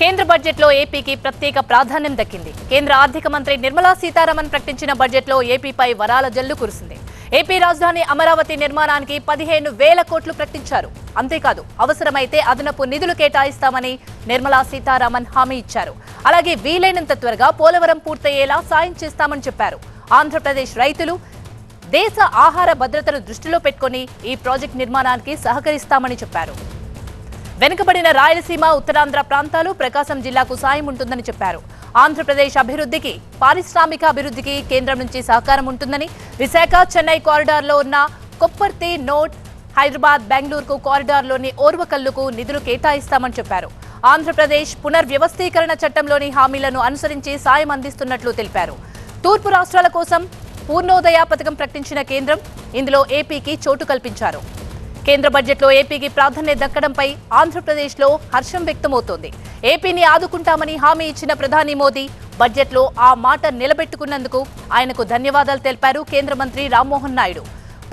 కేంద్ర బడ్జెట్లో ఏపీకి ప్రత్యేక ప్రాధాన్యం దక్కింది. కేంద్ర ఆర్థిక మంత్రి నిర్మలా సీతారామన్ ప్రకటించిన బడ్జెట్లో ఏపీపై వరాల జల్లు కురిసింది. ఏపీ రాజధాని అమరావతి నిర్మాణానికి పదిహేను వేల కోట్లు ప్రకటించారు. అంతేకాదు అవసరమైతే అదనపు నిధులు కేటాయిస్తామని నిర్మలా సీతారామన్ హామీ ఇచ్చారు. అలాగే వీలైనంత త్వరగా పోలవరం పూర్తయ్యేలా సాయం చేస్తామని చెప్పారు. ఆంధ్రప్రదేశ్ రైతులు దేశ ఆహార భద్రతను దృష్టిలో పెట్టుకుని ఈ ప్రాజెక్ట్ నిర్మాణానికి సహకరిస్తామని చెప్పారు. వెనుకబడిన రాయలసీమ ఉత్తరాంధ్ర ప్రాంతాలు ప్రకాశం జిల్లాకు సాయం ఉంటుందని చెప్పారు. ఆంధ్రప్రదేశ్ అభివృద్ధికి పారిశ్రామిక అభివృద్ధికి కేంద్రం నుంచి సహకారం ఉంటుందని విశాఖ చెన్నై కారిడార్లో ఉన్న కొప్పర్తి నోట్ హైదరాబాద్ బెంగళూరుకు కారిడార్లోని ఓర్వకల్లుకు నిధులు కేటాయిస్తామని చెప్పారు. ఆంధ్రప్రదేశ్ పునర్వ్యవస్థీకరణ చట్టంలోని హామీలను అనుసరించి సాయం అందిస్తున్నట్లు తెలిపారు. తూర్పు రాష్ట్రాల కోసం పూర్ణోదయ పథకం ప్రకటించిన కేంద్రం ఇందులో ఏపీకి చోటు కల్పించారు. కేంద్ర బడ్జెట్లో ఏపీకి ప్రాధాన్యత దక్కడంపై ఆంధ్రప్రదేశ్లో హర్షం వ్యక్తమవుతోంది. ఏపీని ఆదుకుంటామని హామీ ఇచ్చిన ప్రధాని మోదీ బడ్జెట్లో ఆ మాట నిలబెట్టుకున్నందుకు ఆయనకు ధన్యవాదాలు తెలిపారు కేంద్ర మంత్రి రామ్మోహన్ నాయుడు.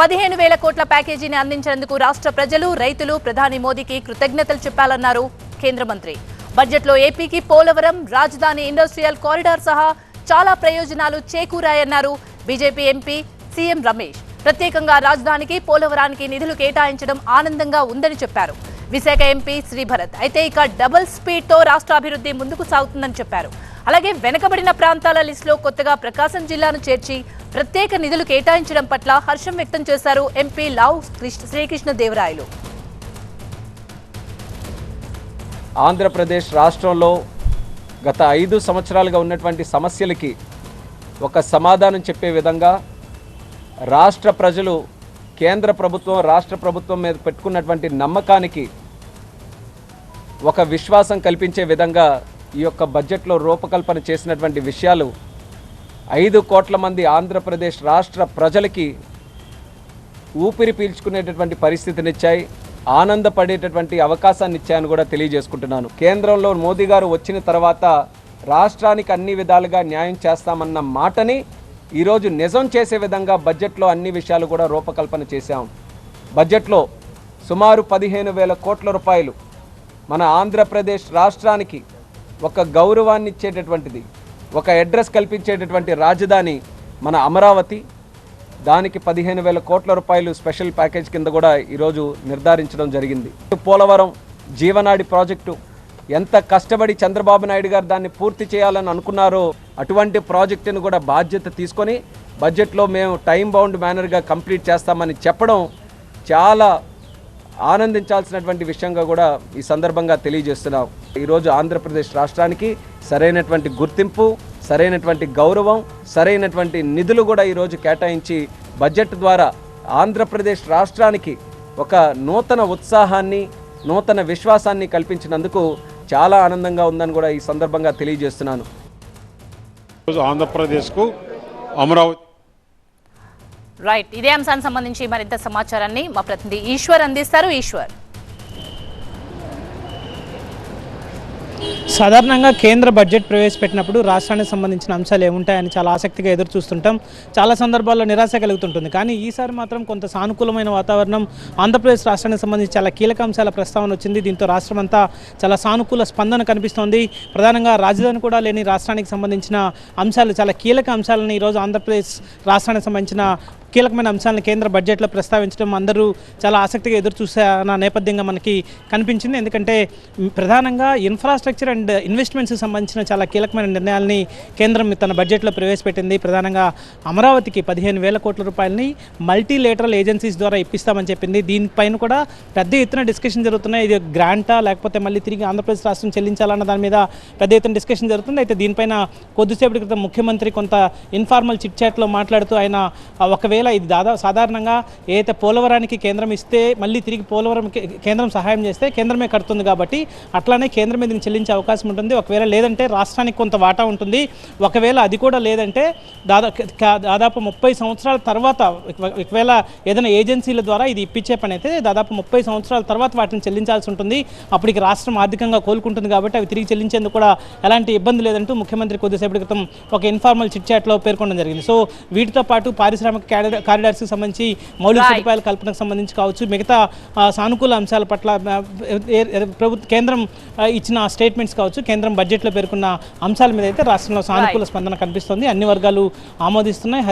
పదిహేను వేల కోట్ల ప్యాకేజీని అందించినందుకు రాష్ట్ర ప్రజలు రైతులు ప్రధాని మోదీకి కృతజ్ఞతలు చెప్పాలన్నారు కేంద్ర మంత్రి. బడ్జెట్లో ఏపీకి పోలవరం రాజధాని ఇండస్ట్రియల్ కారిడార్ సహా చాలా ప్రయోజనాలు చేకూరాయన్నారు బీజేపీ ఎంపీ సీఎం రమేష్. ప్రత్యేకంగా రాజధానికి పోలవరానికి నిధులు కేటాయించడం ఆనందంగా ఉందని చెప్పారు. విశాఖ ఎంపీ శ్రీభరత్. అయితే ఇక డబుల్ స్పీడ్తో రాష్ట్ర అభివృద్ధి ముందుకు సాగుతుందని చెప్పారు. అలాగే వెనుకబడిన ప్రాంతాల లిస్టులో కొత్తగా ప్రకాశం జిల్లాను చేర్చి ప్రత్యేక నిధులు కేటాయించడం పట్ల హర్షం వ్యక్తం చేశారు ఎంపీ లావ్ శ్రీకృష్ణ దేవరాయలు ఆంధ్రప్రదేశ్ రాష్ట్రంలో గత ఐదు సంవత్సరాలుగా ఉన్నటువంటి సమస్యలకి ఒక సమాధానం చెప్పే విధంగా రాష్ట్ర ప్రజలు కేంద్ర ప్రభుత్వం రాష్ట్ర ప్రభుత్వం మీద పెట్టుకున్నటువంటి నమ్మకానికి ఒక విశ్వాసం కల్పించే విధంగా ఈ యొక్క బడ్జెట్లో రూపకల్పన చేసినటువంటి విషయాలు ఐదు కోట్ల మంది ఆంధ్రప్రదేశ్ రాష్ట్ర ప్రజలకి ఊపిరి పీల్చుకునేటటువంటి పరిస్థితినిచ్చాయి. ఆనందపడేటటువంటి అవకాశాన్ని ఇచ్చాయని కూడా తెలియజేసుకుంటున్నాను. కేంద్రంలో మోదీ గారు వచ్చిన తర్వాత రాష్ట్రానికి అన్ని విధాలుగా న్యాయం చేస్తామన్న మాటని ఈరోజు నిజం చేసే విధంగా బడ్జెట్లో అన్ని విషయాలు కూడా రూపకల్పన చేశాం. బడ్జెట్లో సుమారు పదిహేను వేల కోట్ల రూపాయలు మన ఆంధ్రప్రదేశ్ రాష్ట్రానికి ఒక గౌరవాన్ని ఇచ్చేటటువంటిది ఒక అడ్రస్ కల్పించేటటువంటి రాజధాని మన అమరావతి. దానికి పదిహేను వేల కోట్ల రూపాయలు స్పెషల్ ప్యాకేజ్ కింద కూడా ఈరోజు నిర్ధారించడం జరిగింది. పోలవరం జీవనాడి ప్రాజెక్టు ఎంత కష్టపడి చంద్రబాబు నాయుడు గారు దాన్ని పూర్తి చేయాలని అనుకున్నారో అటువంటి ప్రాజెక్టును కూడా బాధ్యత తీసుకొని బడ్జెట్లో మేము టైం బౌండ్ మేనర్గా కంప్లీట్ చేస్తామని చెప్పడం చాలా ఆనందించాల్సినటువంటి విషయంగా కూడా ఈ సందర్భంగా తెలియజేస్తున్నాం. ఈరోజు ఆంధ్రప్రదేశ్ రాష్ట్రానికి సరైనటువంటి గుర్తింపు సరైనటువంటి గౌరవం సరైనటువంటి నిధులు కూడా ఈరోజు కేటాయించి బడ్జెట్ ద్వారా ఆంధ్రప్రదేశ్ రాష్ట్రానికి ఒక నూతన ఉత్సాహాన్ని నూతన విశ్వాసాన్ని కల్పించినందుకు చాలా ఆనందంగా ఉందని కూడా ఈ సందర్భంగా తెలియజేస్తున్నాను. ఆంధ్రప్రదేశ్కు అమరావతి రైట్ ఇదే అంశానికి సంబంధించి మరింత సమాచారాన్ని మా ప్రతినిధి ఈశ్వర్ అందిస్తారు. ఈశ్వర్. సాధారణంగా కేంద్ర బడ్జెట్ ప్రవేశపెట్టినప్పుడు రాష్ట్రానికి సంబంధించిన అంశాలు ఏముంటాయని చాలా ఆసక్తిగా ఎదురు చూస్తుంటాం. చాలా సందర్భాల్లో నిరాశ కలుగుతుంటుంది. కానీ ఈసారి మాత్రం కొంత సానుకూలమైన వాతావరణం ఆంధ్రప్రదేశ్ రాష్ట్రానికి సంబంధించి చాలా కీలక అంశాల ప్రస్తావన వచ్చింది. దీంతో రాష్ట్రం అంతా చాలా సానుకూల స్పందన కనిపిస్తోంది. ప్రధానంగా రాజధాని కూడా లేని రాష్ట్రానికి సంబంధించిన అంశాలు చాలా కీలక అంశాలను ఈరోజు ఆంధ్రప్రదేశ్ రాష్ట్రానికి సంబంధించిన కీలకమైన అంశాలను కేంద్ర బడ్జెట్లో ప్రస్తావించడం అందరూ చాలా ఆసక్తిగా ఎదురు చూసిన నేపథ్యంగా మనకి కనిపించింది. ఎందుకంటే ప్రధానంగా ఇన్ఫ్రాస్ట్రక్చర్ అండ్ ఇన్వెస్ట్మెంట్స్కి సంబంధించిన చాలా కీలకమైన నిర్ణయాల్ని కేంద్రం తన బడ్జెట్లో ప్రవేశపెట్టింది. ప్రధానంగా అమరావతికి పదిహేను వేల కోట్ల రూపాయలని మల్టీలేటరల్ ఏజెన్సీస్ ద్వారా ఇప్పిస్తామని చెప్పింది. దీనిపైన కూడా పెద్ద ఎత్తున డిస్కషన్ జరుగుతున్నాయి. ఇది గ్రాంటా లేకపోతే మళ్ళీ తిరిగి ఆంధ్రప్రదేశ్ రాష్ట్రం చెల్లించాలన్న దాని మీద పెద్ద ఎత్తున డిస్కషన్ జరుగుతుంది. అయితే దీనిపైన కొద్దిసేపటి క్రితం ముఖ్యమంత్రి కొంత ఇన్ఫార్మల్ చిట్ చాట్లో మాట్లాడుతూ ఆయన ఒకవేళ ఒకవేళ ఇది దాదాపు సాధారణంగా ఏదైతే పోలవరానికి కేంద్రం ఇస్తే మళ్ళీ తిరిగి పోలవరం కేంద్రం సహాయం చేస్తే కేంద్రమే కడుతుంది కాబట్టి అట్లానే కేంద్రం మీద చెల్లించే అవకాశం ఉంటుంది. ఒకవేళ లేదంటే రాష్ట్రానికి కొంత వాటా ఉంటుంది. ఒకవేళ అది కూడా లేదంటే దాదాపు దాదాపు ముప్పై సంవత్సరాల తర్వాత ఒకవేళ ఏదైనా ఏజెన్సీల ద్వారా ఇది ఇప్పించే పని అయితే దాదాపు ముప్పై సంవత్సరాల తర్వాత వాటిని చెల్లించాల్సి ఉంటుంది. అప్పటికి రాష్ట్రం ఆర్థికంగా కోలుకుంటుంది కాబట్టి అవి తిరిగి చెల్లించేందుకు కూడా ఎలాంటి ఇబ్బంది లేదంటూ ముఖ్యమంత్రి కొద్దిసేపటి క్రితం ఒక ఇన్ఫార్మల్ చిట్ చాట్లో పేర్కొనడం జరిగింది. సో వీటితో పాటు పారిశ్రామిక క్యాడర్ కారిడార్స్కి సంబంధించి మౌలిక. సదుపాయాల కల్పనకు సంబంధించి కావచ్చు. మిగతా సానుకూల అంశాల పట్ల ప్రభుత్వ కేంద్రం ఇచ్చిన స్టేట్మెంట్స్ కావచ్చు కేంద్రం బడ్జెట్లో పేర్కొన్న అంశాల మీద అయితే రాష్ట్రంలో సానుకూల స్పందన కనిపిస్తుంది. అన్ని వర్గాలు ఆమోదిస్తున్నాయి.